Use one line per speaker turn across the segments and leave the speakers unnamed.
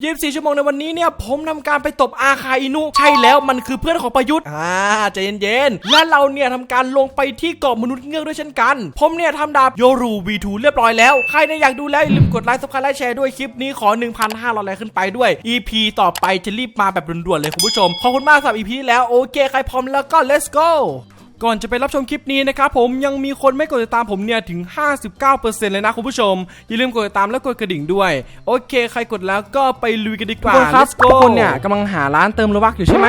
24ชั่วโมงในวันนี้เนี่ยผมทำการไปตบอาคาอินุ ใช่แล้วมันคือเพื่อนของประยุทธ์อ่าใจเย็นๆและเราเนี่ยทำการลงไปที่เกาะมนุษย์เงือกด้วยเช่นกัน ผมเนี่ยทำดาบโยรู V2 เรียบร้อยแล้ว ใครเนี่ยอยากดูแล้วอย่าลืมกดไลค์ซับสไครต์และแชร์ด้วยคลิปนี้ขอ 1,500ไลค์ขึ้นไปด้วย EP ต่อไปจะรีบมาแบบด่วนๆเลยคุณผู้ชมขอบคุณมากสำหรับ EP ที่แล้วโอเคใครพร้อมแล้วก็ let's go ก่อนจะไปรับชมคลิปนี้นะครับผมยังมีคนไม่กดติดตามผมเนี่ยถึง 59%เลยนะคุณผู้ชม อย่าลืมกดติดตามและกดกระดิ่งด้วย โอเค ใครกดแล้วก็ไปลุยกันดีกว่า
ทุกคนครับ
Let's go
ทุกคนเนี่ยกำลังหาร้านเติมโลบักอยู่ใช่ไหม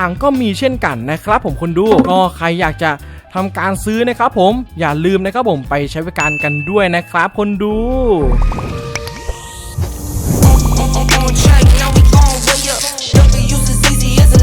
างๆ ก็มีเช่นกันนะครับ ผมคนดูก็ใครอยากจะทำการซื้อนะครับผมอย่าลืมนะครับผมไปใช้บริการกันด้วยนะครับ คนดู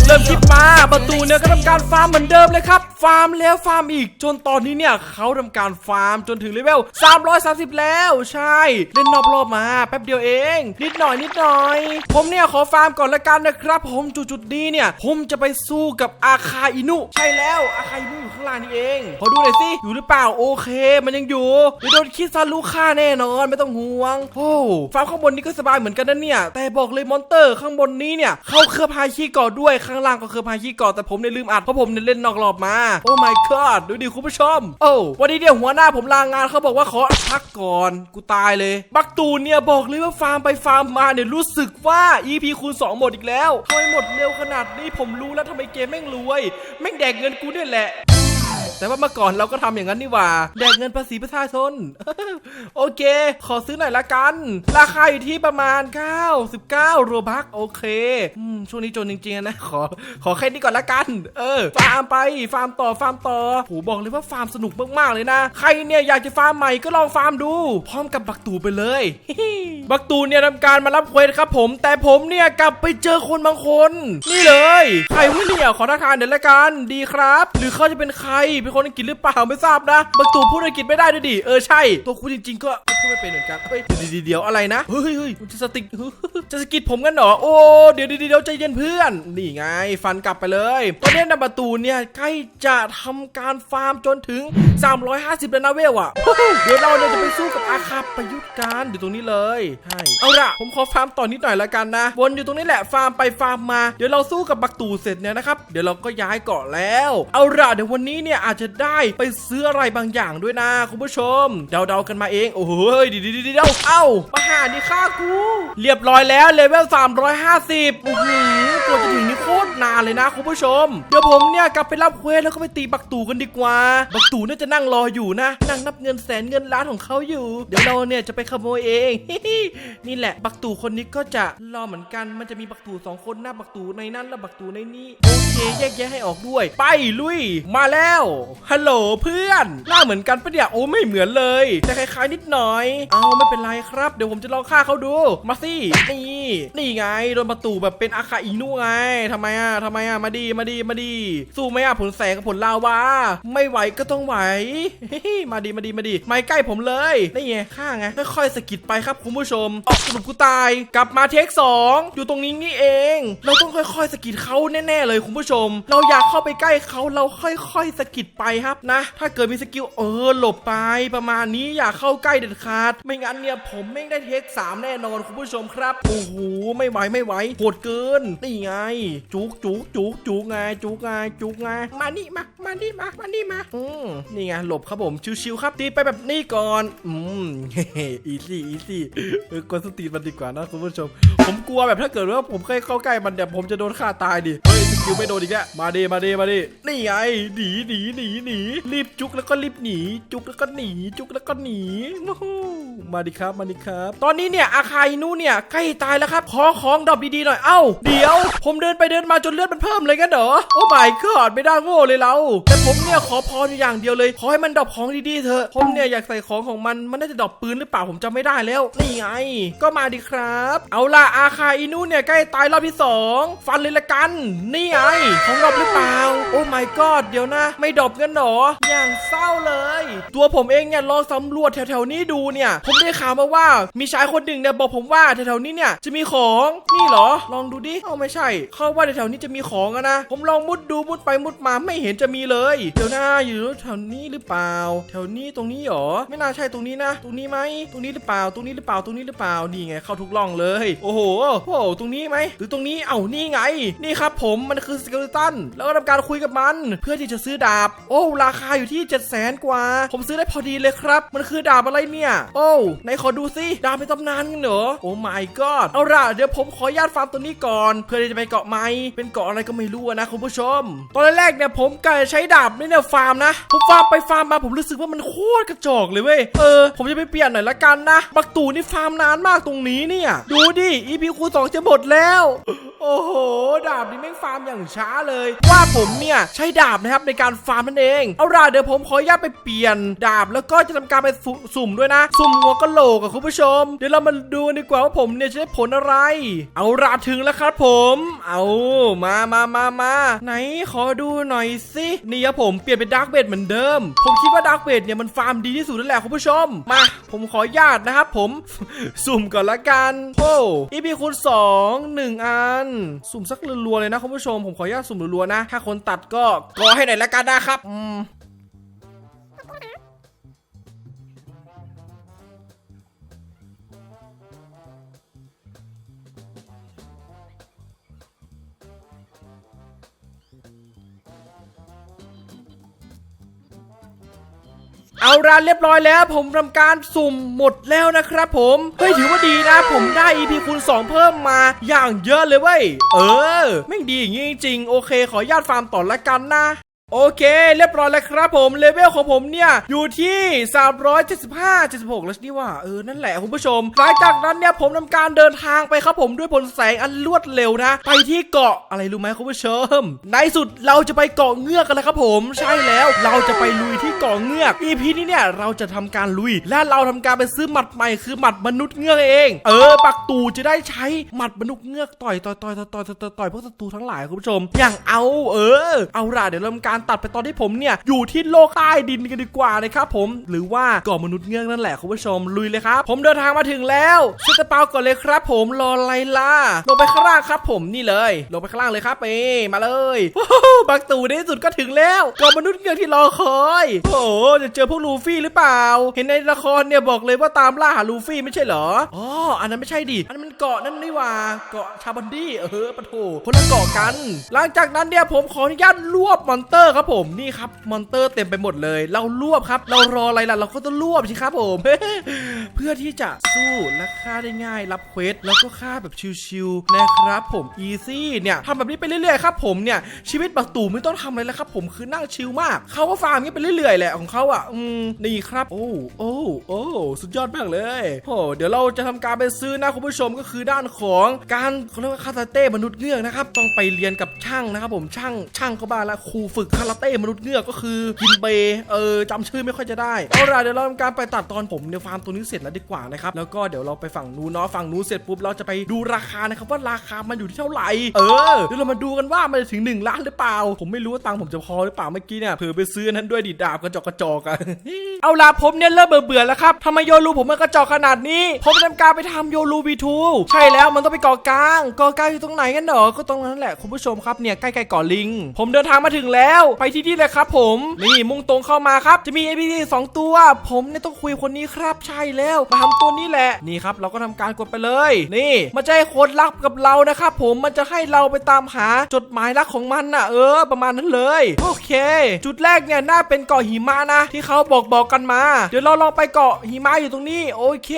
เริ่มคลิปมาประตูเนี่ยก็ทำการฟาร์มเหมือนเดิมเลยครับ ฟาร์มแล้วฟาร์มอีกจนตอนนี้เนี่ยเขาทำการฟาร์มจนถึงเลเวล330 แล้วใช่เล่นนอบรอบมาแป๊บเดียวเอง นิดหน่อยนิดหน่อย ผมเนี่ยขอฟาร์มก่อนละกันนะครับผมจุดๆนี้เนี่ย ผมจะไปสู้กับอาคาอินุ ใช่แล้วอาคาอินุอยู่ข้างล่างนี่เองขอดูหน่อยสิอยู่หรือเปล่าโอเค มันยังอยู่โดนคิดซารุฆ่าแน่นอนไม่ต้องห่วงโอ้ฟาร์มข้างบนนี้ก็สบายเหมือนกันนะเนี่ยแต่บอกเลยมอนเตอร์ข้างบนนี้เนี่ยเขาเคลือบพายขี้ก่อด้วยข้างล่างก็เคลือพายขี้ก่อแต่ผมเนี่ยลืมอัดเพราะผมเนี่ยเล่นนอกรอบมา โอ้ my god ดูดิคุณผู้ชม โอ้วันนี้เดี๋ยวหัวหน้าผมลางานเขาบอกว่าขอพักก่อนกูตายเลย บักตูนเนี่ยบอกเลยว่าฟาร์มไปฟาร์มมาเนี่ยรู้สึกว่า EP คูณ2 หมดอีกแล้วทำไมหมดเร็วขนาดนี้ผมรู้แล้วทำไมเกมแม่งรวยแม่งแดกเงินกูเนี่ยแหละ แต่ว่าเมื่อก่อนเราก็ทำอย่างนั้นนี่หว่าแดกเงินภาษีประชาชน โอเค ขอซื้อหน่อยละกัน ราคาอยู่ที่ประมาณ 99โรบักโอเคช่วงนี้จนจริงๆนะ ขอ ขอแค่นี้ก่อนละกัน เออ ฟาร์มไป ฟาร์มต่อ ฟาร์มต่อโหบอกเลยว่าฟาร์มสนุกมากๆเลยนะ ใครเนี่ยอยากจะฟาร์มใหม่ก็ลองฟาร์มดู พร้อมกับบักตูไปเลย บักตูเนี่ยทำการมารับเควสครับผม แต่ผมเนี่ยกลับไปเจอคนบางคน นี่เลย ใครวะเนี่ยขอทักทายเดี๋ยวละกัน ดีครับ หรือเขาจะเป็นใครเป็นคนอังกฤษหรือเปล่าไม่ทราบนะบางตูพูดอังกฤษไม่ได้ด้วยดิเออใช่ตัวคุณจริง ๆ ก็พูดไม่เป็นเหมือนกันเฮ้ยเดี๋ยวเดี๋ยวอะไรนะเฮ้ยเฮ้ยจะสติกจะสกิดผมกันเหรอโอ้เดี๋ยวเดี๋ยวเดี๋ยวใจเย็นเพื่อน นี่ไง ฟันกลับไปเลยตอนนี้นะประตูเนี่ยใกล้จะทำการฟาร์มจนถึง 350แล้วนะเวลอะเดี๋ยวเราเนี่ยจะไปสู้กับอาคาประยุทธ์กันอยู่ตรงนี้เลยใช่เอาละผมขอฟาร์มต่อนิดหน่อยละกันนะวนอยู่ตรงนี้แหละฟาร์มไปฟาร์มมาเดี๋ยวเราสู้กับบักตูเสร็จเนี่ยนะครับเดี๋ยวเราก็ย้ายเกาะแล้ว เอาละเดี๋ยววันนี้เนี่ยอาจจะได้ไปซื้ออะไรบางอย่างด้วยนะคุณผู้ชม เดาๆกันมาเองโอ้โหเดี๋ยวเดี๋ยวเดี๋ยวเอ้ามาหานี่ฆ่ากู เรียบร้อยแล้วเลเวล350อื้อหือกว่าจะถึงนี่โคตรนานเลยนะคุณผู้ชม เดี๋ยวผมเนี่ยกลับไปรับเควสแล้วก็ไปตีบักตูกันดีกว่า บักตูน่าจะนั่งรออยู่นะ นั่งนับเงินแสนเงินล้านของเขาอยู่ เดี๋ยวเราเนี่ยจะไปขโมยเอง นี่แหละ บักตูคนนี้ก็จะรอเหมือนกัน มันจะมีบักตูสองคนหน้าบักตูในนั้นและบักตูในนี้ โอเคแยกแยะให้ออกด้วย ไปลุย มาแล้ว ฮัลโหลเพื่อน หน้าเหมือนกันปะเนี่ย โอ้ไม่เหมือนเลย แต่คล้ายๆนิดหน่อยเอาไม่เป็นไรครับ เดี๋ยวผมจะลองฆ่าเขาดู มาสิ นี่ นี่ไง โดนประตูแบบเป็นอาคาอินุไงทำไมอะทำไมอะ มาดี มาดี มาดี สู้ไหมอะผลแสงกับผลลาวา ไม่ไหวก็ต้องไหว มาดีมาดีมาดีไม่ใกล้ผมเลย นี่ไงฆ่าไง ค่อยๆสะกิดไปครับคุณผู้ชมออกสรุปกูตาย กลับมาเทคสองอยู่ตรงนี้นี่เอง เราต้องค่อยๆสะกิดเขาแน่ๆเลยคุณผู้ชม เราอยากเข้าไปใกล้เขาเราค่อยๆสะกิดไปครับนะ ถ้าเกิดมีสกิลเออหลบไปประมาณนี้อย่าเข้าใกล้เด็ดขาดไม่งั้นเนี่ยผมไม่ได้เทคสามแน่นอนคุณผู้ชมครับ โอ้โห ไม่ไหวไม่ไหวโหดเกิน นี่ไง จุกจุกจุกจุกไงจุกไงจุกไง มานี่มา มานี่มา มานี่มา อืมนี่ไง หลบครับผม ชิวๆครับ ตีไปแบบนี้ก่อน อืมอีซี่อีซี่เออกดสตีมันดีกว่านะคุณผู้ชม ผมกลัวแบบถ้าเกิดว่าผมเคยเข้าใกล้มันเดี๋ยวผมจะโดนฆ่าตายดิ คิวไม่โดนอีกแล้วมาดีมาดีมาดีนี่ไงหนีหนีหนีหนีรีบจุกแล้วก็รีบหนี จุกแล้วก็หนี จุกแล้วก็หนีโอ้ มาดิครับ มาดิครับ ตอนนี้เนี่ยอาคาอินุเนี่ยใกล้ตายแล้วครับ ขอของดรอปดีๆหน่อย เอ้า เดี๋ยว ผมเดินไปเดินมาจนเลือดมันเพิ่มเลยกันเหรอ โอ้ my god ไม่ได้โง่เลยเรา แต่ผมเนี่ยขอพรอยู่อย่างเดียวเลย ขอให้มันดรอปของดีๆเถอะ ผมเนี่ยอยากใส่ของของมัน มันน่าจะดรอปปืนหรือเปล่าผมจำไม่ได้แล้ว นี่ไง ก็มาดิครับ เอาล่ะอาคาอินุเนี่ยใกล้ตายรอบที่สองฟันเลยละกัน นี่ไง ของดรอปหรือเปล่า โอ้ my god เดี๋ยวนะ ไม่ดรอปกันเหรอ อย่างเศร้าเลย ตัวผมเองเนี่ยลองสำรวจแถวๆนี้ดูเนี่ยผมได้ข่าวมาว่า มีชายคนหนึ่งเนี่ยบอกผมว่าแถวๆนี้เนี่ยจะมีของนี่เหรอ ลองดูดิเอาไม่ใช่ เขาว่าแถวๆนี้จะมีของอะนะ ผมลองมุดดูมุดไปมุดมาไม่เห็นจะมีเลย เดี๋ยวนะอยู่แถวนี้หรือเปล่า แถวนี้ตรงนี้เหรอไม่น่าใช่ตรงนี้นะ ตรงนี้ไหมตรงนี้หรือเปล่า ตรงนี้หรือเปล่าตรงนี้หรือเปล่านี่ไงเข้าทุกร่องเลย โอ้โหโอ้โหตรงนี้ไหมหรือตรงนี้เอ้านี่ไง นี่ครับ ผมมันคือสเกลตันแล้วก็ทำการคุยกับมัน เพื่อที่จะซื้อดาบ โอ้ราคาอยู่ที่7 0 0 0 0 0กว่า ผมซื้อได้พอดีเลยครับ มันคือดาบอะไรเนี่ย โอ้ไหนขอดูสิดาบเป็นตำนานกันเหรอโอ้ my god เอาล่ะเดี๋ยวผมขอญาตฟาร์มตัวนี้ก่อน เพื่อที่จะไปเกาะไม้เป็นเกาะอะไรก็ไม่รู้นะคุณผู้ชม ตอนแรกเนี่ยผมกะจะใช้ดาบนี่เนี่ยฟาร์มนะผมฟาร์มไปฟาร์มมาผมรู้สึกว่ามันโคตรกระจอกเลยเว้ยเออผมจะไปเปลี่ยนหน่อยละกันนะบักตูนี่ฟาร์มนานมากตรงนี้เนี่ย ดูดิ EP คูสองจะหมดแล้ว โอ้โห ดาบนี่แม่งฟาร์มอย่างช้าเลย ว่าผมเนี่ยใช้ดาบนะครับในการฟาร์มนั่นเองเอาล่ะเดี๋ยวผมขออนุญาตไปเปลี่ยนดาบแล้วก็จะทำการไปสุ่มด้วยนะสุ่มหัวกะโหลกกับคุณผู้ชม เดี๋ยวเรามาดูดีกว่าว่าผมเนี่ยจะได้ผลอะไร เอาล่ะถึงแล้วครับผม เอามามามามาไหนขอดูหน่อยสินี่ครับผมเปลี่ยนเป็นดาร์กเบดเหมือนเดิม ผมคิดว่าดาร์กเบดเนี่ยมันฟาร์มดีที่สุดนั่นแหละคุณผู้ชมมาผมขออนุญาตนะครับผมสุ่มก่อนละกันโอ้อีพีคูณสองหนึ่งอันสุ่มสักรัวๆเลยนะคุณผู้ชมผมขออนุญาตสุ่มรัวๆนะ ถ้าคนตัดก็กอให้หน่อยละกันนะครับอืม เอาร้านเรียบร้อยแล้ว ผมทำการสุ่มหมดแล้วนะครับผมเฮ้ยถือว่าดีนะ ผมได้ EP คูณ2 เพิ่มมาอย่างเยอะเลยเว้ยเออ ไม่ดีอย่างนี้จริงโอเค ขอญาตฟาร์มต่อละกันนะ โอเค เรียบร้อยแล้วครับผม เลเวลของผมเนี่ย อยู่ที่ 375 76 แล้วนี่ว่าเออ นั่นแหละคุณผู้ชม หลังจากนั้นเนี่ยผมทำการเดินทางไปครับผมด้วยผลแสงอันรวดเร็วนะ ไปที่เกาะอะไรรู้ไหมคุณผู้ชม ในสุดเราจะไปเกาะเงือกกันแล้วครับผม ใช่แล้วเราจะไปลุยที่เกาะเงือก EP นี้เนี่ยเราจะทำการลุย และเราทำการไปซื้อหมัดใหม่คือหมัดมนุษย์เงือกเอง เออ ปักตูจะได้ใช้หมัดมนุษย์เงือกต่อยต่อยต่อยต่อยต่อยต่อยต่อยพวกศัตรูทั้งหลายคุณผู้ชม อย่างเอาเออ เอาล่ะเดี๋ยวเราทำการตัดไปตอนที่ผมเนี่ยอยู่ที่โลกใต้ดินกันดีกว่านะครับผมหรือว่าเกาะมนุษย์เงือกนั่นแหละคุณผู้ชมลุยเลยครับผมเดินทางมาถึงแล้วชุดกระเป๋าก่อนเลยครับ ผมรออะไรล่ะลงไปข้างล่างครับ ผมนี่เลยลงไปข้างล่างเลยครับเอมาเลยโอ้โหบักตู่ในที่สุดก็ถึงแล้วเกาะมนุษย์เงือกที่รอคอยโอ้จะเจอพวกลูฟี่หรือเปล่า เห็นในละครเนี่ยบอกเลยว่าตามล่าหาลูฟี่ไม่ใช่เหรออ๋ออันนั้นไม่ใช่ดิอันนั้นมันเกาะนั่นนี่ว่าเกาะชาบันดี้เออปะโถคนละเกาะกัน หลังจากนั้นเนี่ยผมขออนุญาตรวบมอนเตอร์ครับผมนี่ครับมอนเตอร์เต็มไปหมดเลย เรารวบครับ เรารออะไรล่ะเราก็ต้องรวบสิครับผม เพื่อที่จะสู้และฆ่าได้ง่ายรับเควสแล้วก็ฆ่าแบบชิวๆนะครับผมอีซี่เนี่ยทำแบบนี้ไปเรื่อยๆครับผมเนี่ยชีวิตบักตู่ไม่ต้องทำอะไรแล้วครับผมคือนั่งชิลมากเขาก็ฟาร์มอย่างนี้ไปเรื่อยๆแหละของเขาอะอืมนี่ครับ โอ้โอ้โอ้สุดยอดมากเลยโอ้เดี๋ยวเราจะทำการไปซื้อนะคุณผู้ชมก็คือด้านของการเขาเรียกว่าคาราเต้มนุษย์เงือกนะครับต้องไปเรียนกับช่างนะครับผมช่างช่างก็บ้าละครูฝึกคาราเต้มนุษย์เงือกก็คือกินเบเออจำชื่อไม่ค่อยจะได้เอาล่ะเดี๋ยวเราทำการไปตัดตอนผมเนี่ยฟาร์มตัวนี้เสร็จแล้วดีกว่านะครับแล้วก็เดี๋ยวเราไปฝั่งนู้นเนาะฝั่งนู้นเสร็จปุ๊บเราจะไปดูราคานะครับว่าราคามันอยู่ที่เท่าไหร่เออเดี๋ยวเรามาดูกันว่ามันจะถึง 1 ล้านหรือเปล่า ผมไม่รู้ว่าตังค์ผมจะพอหรือเปล่าเมื่อกี้เนี่ยเผื่อไปซื้อนั้นด้วยดีดาบกระจอกกระจอกอะเอาล่ะผมเนี่ยเริ่มเบื่อเบื่อแล้วครับทำไมโยรูผมมันกระจอกขนาดนี้ผมทำการไปทำโยรูวีทูใช่แล้วมันต้องไปเกาะกลางเกาะกลางอยู่ตรงไหนกันเหรอก็ตรงนั้นแหละคุณผู้ชมครับเนี่ยใกล้ๆเกาะลิง ผมเดินทางมาถึงแล้วไปที่นี่เลยครับผม นี่มุ่งตรงเข้ามาครับ จะมี APT สองตัว ผมเนี่ยต้องคุยคนนี้ครับใช่แล้วมาทำตัวนี้แหละ นี่ครับ เราก็ทำการกดไปเลย นี่ มันจะให้คนรักกับเรานะครับผมมันจะให้เราไปตามหาจดหมายรักของมันน่ะเออ ประมาณนั้นเลย โอเค จุดแรกเนี่ยน่าเป็นเกาะหิมะนะ ที่เขาบอกบอกกันมา เดี๋ยวเราลองไปเกาะหิมะอยู่ตรงนี้ โอเค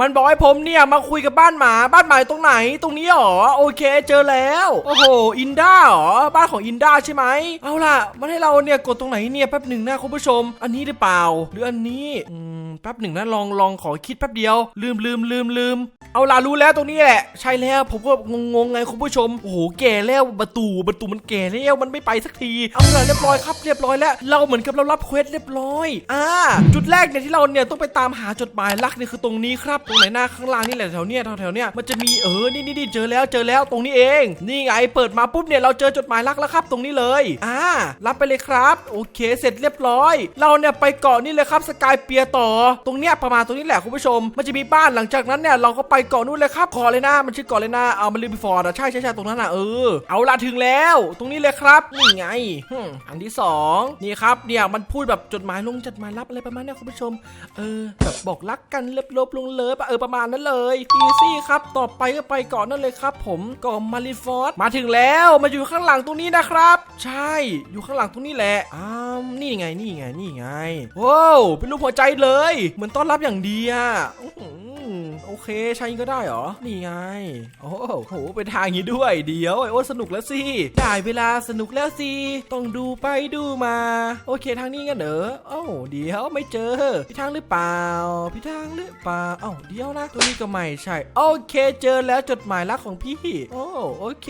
มันบอกให้ผมเนี่ยมาคุยกับบ้านหมาบ้านหมาอยู่ตรงไหนตรงนี้หรอโอเคเจอแล้ว โอ้โหอินด้าหรอบ้านของอินด้าใช่ไหมเอาล่ะมันให้เราเนี่ยกดตรงไหนเนี่ยแป๊บหนึ่งนะคุณผู้ชม อันนี้หรือเปล่า หรืออันนี้อืม แป๊บหนึ่งนะลองลองขอคิดแป๊บเดียว ลืมลืมลืมลืมเอาล่ะรู้แล้วตรงนี้แหละ ใช่แล้วผมก็งงๆไงคุณผู้ชมโอ้โหแก่แล้วประตูประตูมันแก่แล้วมันไม่ไปสักทีเอาล่ะเรียบร้อยครับเรียบร้อยแล้ว เราเหมือนกับเรารับเควสเรียบร้อยอ่าจุดแรกเนี่ยที่เราเนี่ยต้องไปตามหาจดหมายรักเนี่ยคือตรงนี้ครับตรงไหนหน้าข้างล่างนี่แหละแถวเนี้ยแถวเนี้ยมันจะมีเออนี่นี่นี่เจอแล้วเจอแล้วตรงนี้เอง นี่ไงเปิดมาปุ๊บเนี่ยเราเจอจดหมายรักแล้วครับ ตรงนี้เลยอ่ารับไปเลยครับ โอเคเสร็จเรียบร้อย เราเนี่ยไปเกาะนี่เลยครับสกายเปียต่อตรงเนี้ยประมาณตรงนี้แหละคุณผู้ชม มันจะมีบ้านหลังจากนั้นเนี่ยเราก็ไปเกาะนู่นเลยครับเกาะเลยนะ มันชื่อเกาะเลยนะเอามารีบิฟอร์ดอะใช่ใช่ใช่ตรงนั้นอะเออเอาละถึงแล้ว ตรงนี้เลยครับนี่ไงอันที่สองนี่ครับเนี่ยมันพูดแบบจดหมายลงจดหมายรับอะไรประมาณเนี้ยคุณผู้ชม เออแบบบอกรักกันเลิฟลบลงเลิฟเออประมาณนั้นเลยอีซี่ครับต่อไปก็ไปเกาะนั่นเลยครับ ผมเกาะมาริฟอร์ดมาถึงแล้วมาอยู่ข้างหลังตรงนี้นะครับ ใช่อยู่ข้างหลังตรงนี้แหละอ้าวนี่ไงนี่ไงนี่ไงว้าวเป็นรูปหัวใจเลยเหมือนต้อนรับอย่างดีอะ เคใช้ก็ได้เหรอ นี่ไง โอ้โหเป็นทางนี้ด้วย เดี๋ยวไอโอ้สนุกแล้วสิได้เวลาสนุกแล้วสิ ต้องดูไปดูมา โอเคทางนี้กันเหรอเอ้าเดี๋ยวไม่เจอพี่ทางหรือเปล่าพี่ทางหรือเปล่าเอ้าเดี๋ยวนะตัวนี้ก็ไม่ใช่ โอเคเจอแล้วจดหมายรักของพี่ โอ้โอเค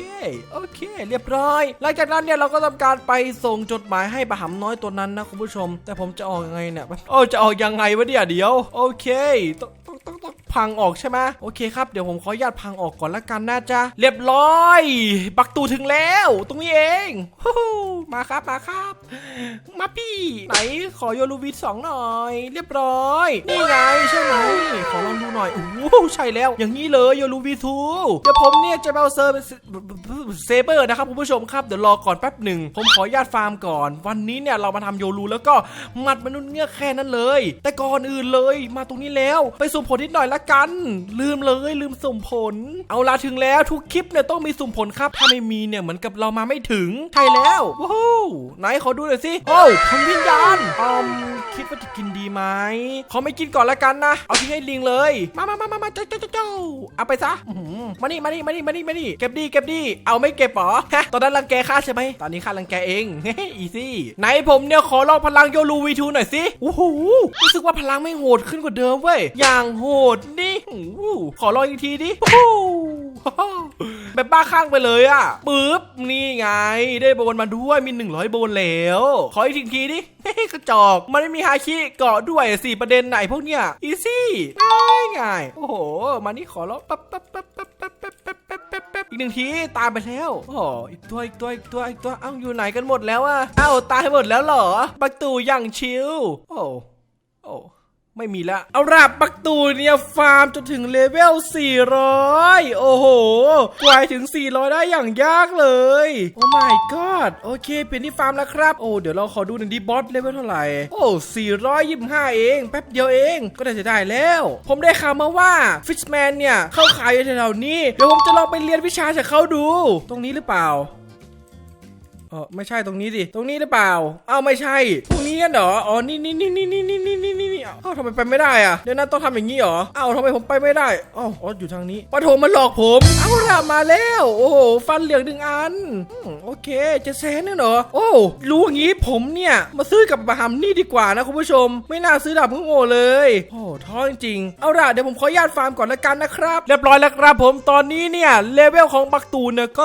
โอเค เรียบร้อย หลังจากนั้นเนี่ยเราก็ทำการไปส่งจดหมายให้ปะหำน้อยตัวนั้นนะคุณผู้ชม แต่ผมจะออกยังไงเนี่ยโอ้จะออกยังไงวะเนี่ยเดี๋ยว โอเค พังออกใช่ไหมโอเคครับเดี๋ยวผมขออนุญาตพังออกก่อนละกันนะจ๊ะเรียบร้อย บักตูถึงแล้ว ตรงนี้เองฮู้มาครับมาครับ มาพี่ ไหนขอโยลูวิทสองหน่อย เรียบร้อย นี่ไงใช่ไหมขอลองดูหน่อยโอ้ใช่แล้ว อย่างนี้เลยโยลูวิทูเดี๋ยวผมเนี่ยจะเอาเซอร์เซเบอร์นะครับคุณผู้ชมครับเดี๋ยวรอก่อนแป๊บหนึ่งผมขออนุญาตฟาร์มก่อน วันนี้เนี่ยเรามาทำโยลูแล้วก็หมัดมนุษย์เงือกแค่นั้นเลย แต่ก่อนอื่นเลย มาตรงนี้แล้ว ไปสุ่มผลนิดหน่อยละกัน ลืมเลยลืมสุ่มผล เอาละถึงแล้วทุกคลิปเนี่ยต้องมีสุ่มผลครับ ถ้าไม่มีเนี่ยเหมือนกับเรามาไม่ถึง ใช่แล้วว้าวไหนขอดูหน่อยสิโอ้วผลวิญญาณอมคิดว่าจะกินดีไหมขอไม่กินก่อนละกันนะ เอาทิ้งให้ลิงเลย มามามามามาเจ้าเจ้าเจ้าเอาไปซะอื้อหือมานี่มานี่มานี่มานี่มานี่เก็บดีเก็บดีเอาไม่เก็บเหรอฮะตอนนั้นรังแกข้าใช่ไหมตอนนี้ข้ารังแกเองเฮ้ยอีซี่ไหนผมเนี่ยขอลองพลังโยลูวีทูหน่อยสิโอ้โหรู้สึกว่าพลังไม่โหดขึ้นกว่าเดิมเว้ยอย่างโหดดิหูขอลองอีกทีดิแบบบ้าข้างไปเลยอะปึ๊บนี่ไง ได้โบนมาด้วยมี 100 โบนแล้ว ขออีกทีทีดิกระจอกมันไม่มีฮาคิเกาะด้วยสี่ประเด็นไหนพวกเนี้ยอีซี่ง่ายง่ายโอ้โหมานี่ขอลองปั๊บปับป๊บปับป๊บปับป๊บอีกหนึ่งทีตายไปแล้วอ๋ออีกตัวอีกตัวอีกตัวอีกตัวเอ้าอยู่ไหนกันหมดแล้วอะเอ้าตายหมดแล้วเหรอ ประตูอย่างชิวโอ้โอ้ ไม่มีละเอาดาบปักตูเนี่ย ฟาร์มจนถึงเลเวล 400 โอ้โห กวายถึง 400 ได้อย่างยากเลย โอ้ my god โอเค เปลี่ยนที่ฟาร์มแล้วครับ โอ้ เดี๋ยวเราขอดูหนึ่งดีบอสเลเวลเท่าไหร่ โอ้ 425 เอง แป๊บเดียวเอง ก็ได้จะได้แล้ว ผมได้ข่าวมาว่าฟิชแมนเนี่ย เข้าขายอยู่แถวนี้ เดี๋ยวผมจะลองไปเรียนวิชาจากเขาดู ตรงนี้หรือเปล่าเออไม่ใช่ตรงนี้ดิ ตรงนี้หรือเปล่า เอ้าไม่ใช่ ตรงนี้กันเหรอ อ๋อ นี่นี่นี่นี่นี่นี่ อ้าวทำไมไปไม่ได้อะเดี๋ยวนั้นต้องทำอย่างนี้เหรออ้าวทำไมผมไปไม่ได้อ้าวอ๋ออยู่ทางนี้ปะโถมันหลอกผมเอาละมาแล้ว โอ้โหฟันเหลืองหนึ่งอันอืมโอเคจะแซนเนี่ยเหรอโอ้รู้อย่างนี้ผมเนี่ยมาซื้อกับบะฮัมนี่ดีกว่านะคุณผู้ชม ไม่น่าซื้อดาบพึ่งโง่เลย โอ้ท้อจริงๆเอาละเดี๋ยวผมขออนุญาตฟาร์มก่อนละกันนะครับ เรียบร้อยแล้วครับผมตอนนี้เนี่ยเลเวลของบักตูนเนี่ยก็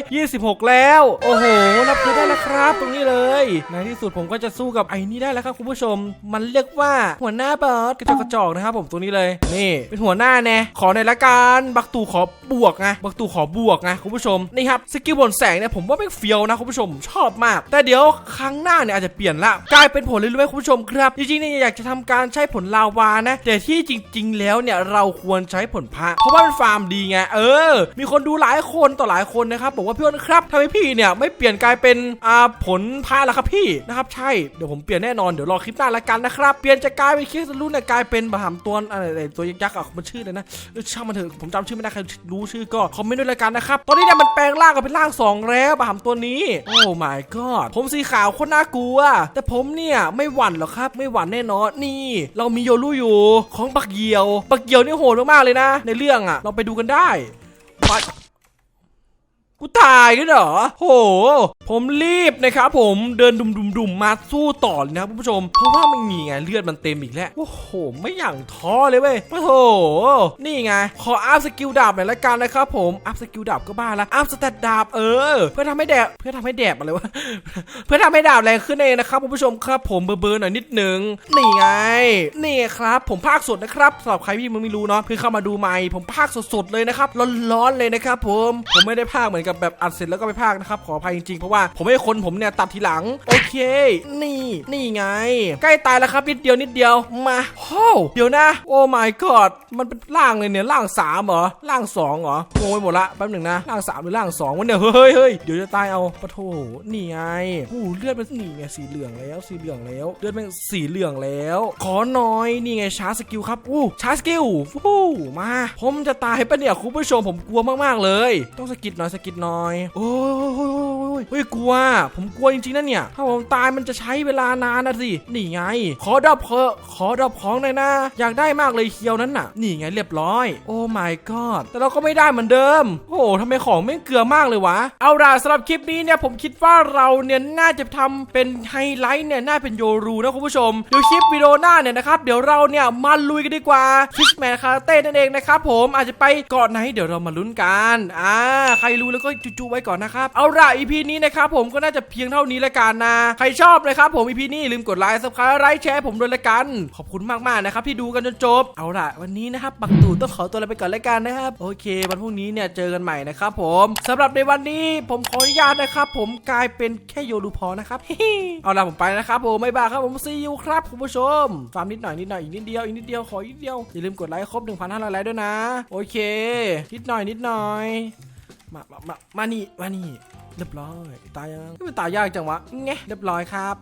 426 แล้ว โอ้โหรับซื้อได้แล้วครับตรงนี้เลย ในที่สุดผมก็จะสู้กับไอ้นี่ได้แล้วครับคุณผู้ชม มันเรียกว่าหัวหน้าบอสกระจอกกระจอกนะครับผมตรงนี้เลย นี่ เป็นหัวหน้าแน่ขอในอยละกันบักตูขอบวกไงบักตูขอบวกไงคุณผู้ชมนี่ครับสกิลบนแสงเนี่ยผมว่าไม่เฟี้ยวนะคุณผู้ชมชอบมาก แต่เดี๋ยวครั้งหน้าเนี่ยอาจจะเปลี่ยนละกลายเป็นผลเลยรู้ไหมคุณผู้ชมครับจริงๆเนี่ยอยากจะทำการใช้ผลลาวานะแต่ที่จริง ๆ แล้วเนี่ยเราควรใช้ผลพระเพราะว่ามันฟาร์มดีไงเออ มีคนดูหลายคนต่อหลายคนนะครับบอกว่าพี่อ้นครับทำไมพี่เนี่ยไม่เปลี่ยนกลายเป็นอ่าผลพระละครับพี่นะครับใช่เดี๋ยวผมเปลี่ยนแน่นอนเดี๋ยวรอคลิปหน้าละกันนะครับเปลี่ยนจากกลายเป็นเคสรุ่นเนี่ยกลายเป็นบะหามตัวอะไรตัวยักษ์อะมันชื่ออะไรนะช่างมันเถอะผมจำชื่อไม่ได้ใครรู้ชื่อก็คอมเมนต์ด้วยละกันนะครับตอนนี้เนี่ยมันแปลงร่างกันเป็นร่างสองแล้วบะหามตัวนี้ โอ้ my god ผมสีขาวโคนน่ากลัว แต่ผมเนี่ยไม่หวั่นหรอกครับ ไม่หวั่นแน่นอนนี่ เรามีโยรุอยู่ของบักเหยียวบักเหยียวนี่โหดมากๆเลยนะ ในเรื่องอะ เราไปดูกันได้ไป กูตาายกันเหรอโห ผมรีบนะครับผมเดินดุมๆๆมดุมมาสู้ต่อเลยนะครับคุณผู้ชม เพราะว่ามันมีไงเลือดมันเต็มอีกแล้ว โอ้โห ไม่อย่างท้อเลยเว้ยโอ้โห นี่ไง ขออัพสกิลดาบหน่อยละกันนะครับผม อัพสกิลดาบก็บ้าละ อัพสเตตดาบเออ เพื่อทำให้แดบ เพื่อทำให้แดบอะไรวะ เพื่อทำให้ดาบแรงขึ้นเองนะครับคุณผู้ชมครับ ผมเบอร์เบอร์หน่อยนิดนึง นี่ไง นี่ครับ ผมภาคสดนะครับสำหรับใครที่มึงไม่รู้เนาะเพิ่งเข้ามาดูใหม่ ผมภาคสดๆเลยนะครับ ร้อนๆเลยนะครับผม ผมไม่ได้ภาคเหมือนกับแบบอัดเสร็จแล้วก็ไปภาคนะครับขออภัยจริงๆเพราะว่าผมให้คนผมเนี่ยตัดทีหลังโอเค นี่นี่ไง ใกล้ตายแล้วครับนิดเดียวนิดเดียวมาโอ้เดี๋ยวนะ โอ้ my god มันเป็นร่างเลยเนี่ยร่างสามเหรอร่างสองเหรองงไปหมดละแป๊บหนึ่งนะร่างสามหรือร่างสองวะเนี่ยเฮ้ยเฮ้ยเดี๋ยวจะตายเอาปะโถนี่ไงอู้เลือดมันนี่ไงสีเหลืองแล้วสีเหลืองแล้วเลือดมันสีเหลืองแล้ว ขอหน่อยนี่ไงชาร์จสกิลครับอู้ชาร์จสกิลฟู้มา ผมจะตายปะเนี่ยคุณผู้ชมผมกลัวมากๆเลย ต้องสกิดหน่อยสกิดดหน่อย โอ้ยเฮ้ยกลัว ผมกลัวจริงๆนะเนี่ย ถ้าผมตายมันจะใช้เวลานานนะสิ นี่ไง ขอดับเพอขอดับของหน่อยนะ อยากได้มากเลยเคียวนั้นน่ะ นี่ไงเรียบร้อย โอ้ my god แต่เราก็ไม่ได้เหมือนเดิม โอ้ทำไมของไม่เกลือมากเลยวะ เอาล่ะสำหรับคลิปนี้เนี่ยผมคิดว่าเราเนี่ยน่าจะทำเป็นไฮไลท์เนี่ยน่าเป็นโยรูนะคุณผู้ชมเดี๋ยวคลิปวิดีโอหน้าเนี่ยนะครับเดี๋ยวเราเนี่ยมาลุยกันดีกว่า Fishman k a r a t e นั่นเองนะครับผมอาจจะไปเกาะไหนเดี๋ยวเรามาลุ้นกันอ่าใครรู้แล้วก็จุๆไว้ก่อนนะครับ เอาล่ะ EP นี้นะครับผมก็น่าจะเพียงเท่านี้ละกันนะ ใครชอบนะครับผม EP นี้ลืมกดไลค์ subscribe ไลค์แชร์ผมด้วยละกัน ขอบคุณมากๆนะครับที่ดูกันจนจบ เอาล่ะวันนี้นะครับบักตู่ต้องขอตัวลาไปก่อนละกันนะครับ โอเค วันพรุ่งนี้เนี่ยเจอกันใหม่นะครับผมสำหรับในวันนี้ผมขออนุญาตนะครับผมกลายเป็นแค่โยรูพอนะครับเอาล่ะผมไปนะครับผมไม่บ้าครับผมซีอูครับคุณผู้ชมฟาร์มนิดหน่อยนิดหน่อยอีกนิดเดียวอีกนิดเดียวขออีกนิดเดียวอย่าลืมกดไลค์ครบ1,500ไลค์ด้วยนะ โอเค นิดหน่อยนิดหน่อย มามามามานี่มานี่เรียบร้อยตายยังไม่ตายยากจังวะแงเรียบร้อยครับ